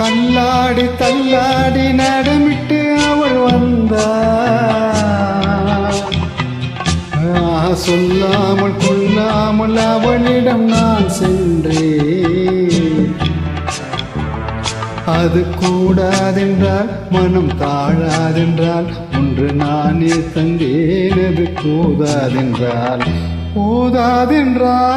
தள்ளாடி தள்ளாடி நடமிட்டு அவள் வந்தா. சொல்லாமல் கொள்ளாமல் அவளிடம் நான் சென்றேன். அது கூடாதென்றால் மனம் தாழாதென்றால் ஒன்று நானே தந்தேன் அது கூடாதென்றால் போதாதென்றால்.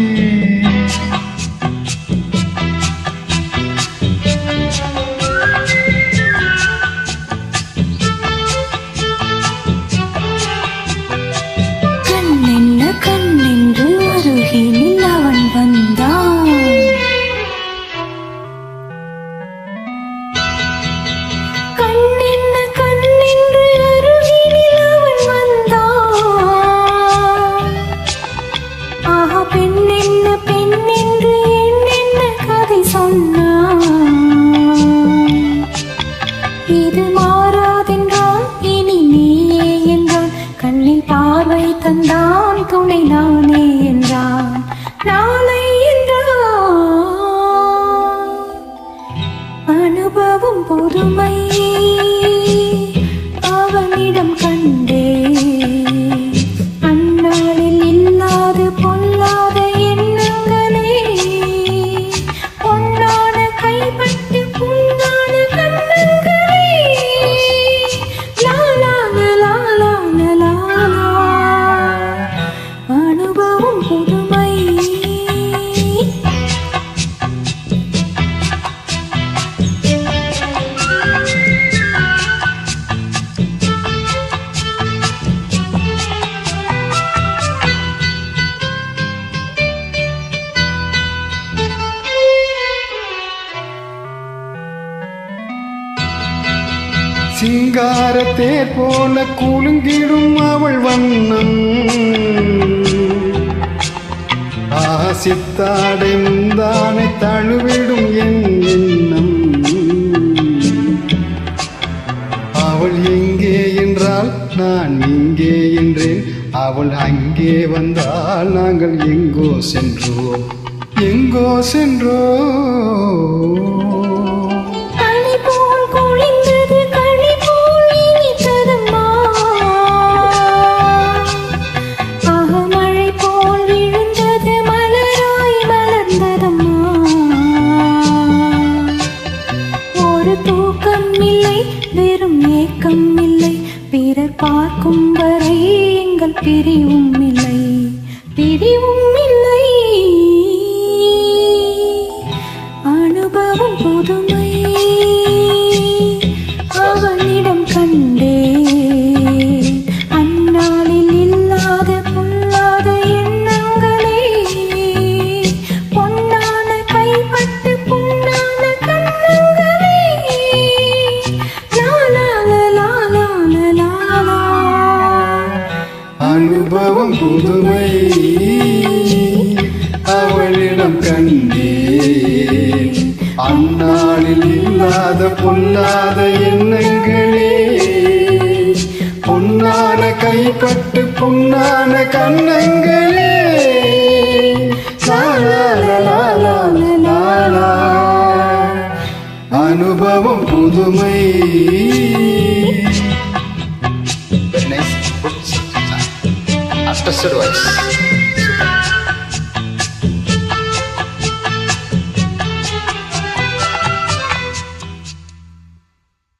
இது மாறாதென்றால் இனி நீயே என்றான் கண்ணில் பார்வை தந்தான் துணை நானே என்றான் நாளை என்றான் அனுபவம் பொறுமை சிங்காரத்தேர் போல குலுங்கிடும் அவள் வண்ணம். ஆசித்தாடை முந்தானை தழுவிடும் என் எண்ணம். அவள் எங்கே என்றால் நான் இங்கே என்றேன். அவள் அங்கே வந்தால் நாங்கள் எங்கோ சென்றோம். எங்கோ சென்றோ வெறும் ஏக்கம் இல்லை. பிறர் பார்க்கும் வரை எங்கள் பிரிவும் இல்லை. பிரிவும் இல்லை. அனுபவம் புதுமை. அவளிடம் கண்டேன். அந்நாளில் இல்லாத பொல்லாத எண்ணங்களே. பொன்னான கைப்பட்டு பொன்னான கண்ணங்களே அனுபவம் புதுமை. Very nice. nas voice.